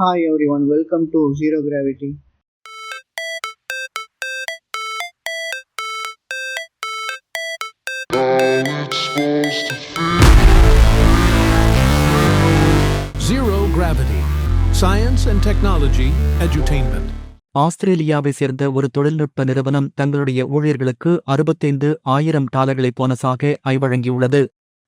Hi everyone, welcome to Zero Gravity. Zero Gravity Science and Technology Edutainment. ஆஸ்திரேலியாவை சேர்ந்த ஒரு தொழில்நுட்ப நிறுவனம் தங்களுடைய ஊழியர்களுக்கு அறுபத்தைந்து ஆயிரம் டாலர்களை போனஸாக ஐ வழங்கியுள்ளது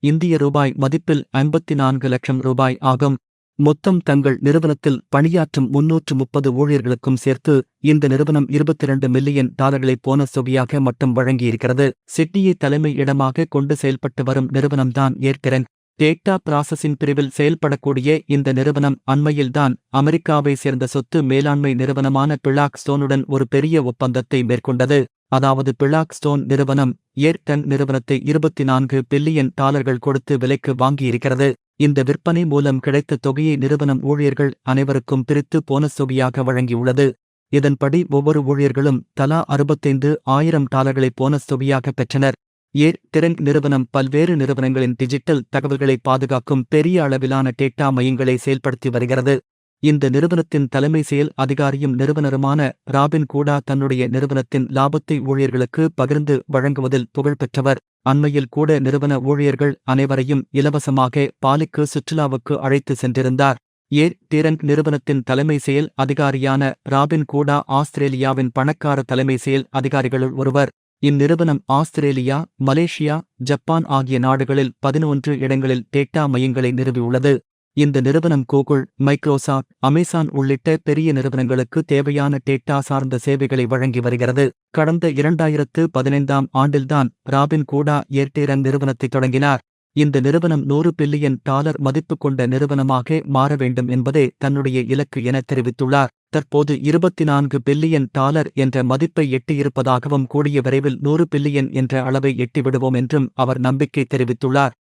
இந்திய ரூபாய் மதிப்பில் ஐம்பத்தி நான்கு லட்சம் ரூபாய் ஆகும் மொத்தம் தங்கள் நிறுவனத்தில் பணியாற்றும் முன்னூற்று முப்பது ஊழியர்களுக்கும் சேர்த்து இந்த நிறுவனம் இருபத்தி இரண்டு மில்லியன் டாலர்களை போன தொகையாக மட்டும் வழங்கியிருக்கிறது. சிட்னியை தலைமை இடமாக கொண்டு செயல்பட்டு வரும் நிறுவனம்தான் ஏற்கிறன் டேட்டா பிராசஸின் பிரிவில் செயல்படக்கூடிய இந்த நிறுவனம் அண்மையில்தான் அமெரிக்காவை சேர்ந்த சொத்து மேலாண்மை நிறுவனமான பிளாக் ஸ்டோனுடன் ஒரு பெரிய ஒப்பந்தத்தை மேற்கொண்டது. அதாவது பிளாக் ஸ்டோன் நிறுவனம் ஏர்டன் நிறுவனத்தை இருபத்தி நான்கு பில்லியன் டாலர்கள் கொடுத்து விலைக்கு வாங்கியிருக்கிறது. இந்த விற்பனை மூலம் கிடைத்த தொகையை நிறுவனம் ஊழியர்கள் அனைவருக்கும் பிரித்து போனஸ் தொகையாக வழங்கியுள்ளது. இதன்படி ஒவ்வொரு ஊழியர்களும் தலா அறுபத்தைந்து ஆயிரம் டாலர்களை போனஸ் தொகையாக பெற்றனர். ஏர் திறன் நிறுவனம் பல்வேறு நிறுவனங்களின் டிஜிட்டல் தகவல்களை பாதுகாக்கும் பெரிய அளவிலான டேட்டா மையங்களை செயல்படுத்தி வருகிறது. இந்த நிறுவனத்தின் தலைமை செயல் அதிகாரியும் நிறுவனருமான ராபின் கூடா தன்னுடைய நிறுவனத்தின் லாபத்தை ஊழியர்களுக்கு பகிர்ந்து வழங்குவதில் புகழ்பெற்றவர். அண்மையில் கூட நிறுவன ஊழியர்கள் அனைவரையும் இலவசமாக பாலிக்கு சுற்றுலாவுக்கு அழைத்து சென்றிருந்தார். ஏர் திறன் நிறுவனத்தின் தலைமை செயல் அதிகாரியான ராபின் கூடா ஆஸ்திரேலியாவின் பணக்கார தலைமை செயல் அதிகாரிகளுள் ஒருவர். இந்நிறுவனம் ஆஸ்திரேலியா மலேசியா ஜப்பான் ஆகிய நாடுகளில் பதினொன்று இடங்களில் டேட்டா மையங்களை நிறுவியுள்ளது. இந்த நிறுவனம் கூகுள் மைக்ரோசாஃப்ட் அமேசான் உள்ளிட்ட பெரிய நிறுவனங்களுக்கு தேவையான டேட்டா சார்ந்த சேவைகளை வழங்கி வருகிறது. கடந்த இரண்டாயிரத்து பதினைந்தாம் ஆண்டில்தான் ராபின் கூடா ஏர்டேரன் நிறுவனத்தை தொடங்கினார். இந்த நிறுவனம் நூறு பில்லியன் டாலர் மதிப்பு கொண்ட நிறுவனமாக மாற வேண்டும் என்பதே தன்னுடைய இலக்கு என தெரிவித்துள்ளார். தற்போது இருபத்தி நான்கு பில்லியன் டாலர் என்ற மதிப்பை எட்டியிருப்பதாகவும் கூடிய விரைவில் நூறு பில்லியன் என்ற அளவை எட்டிவிடுவோம் என்றும் அவர் நம்பிக்கை தெரிவித்துள்ளார்.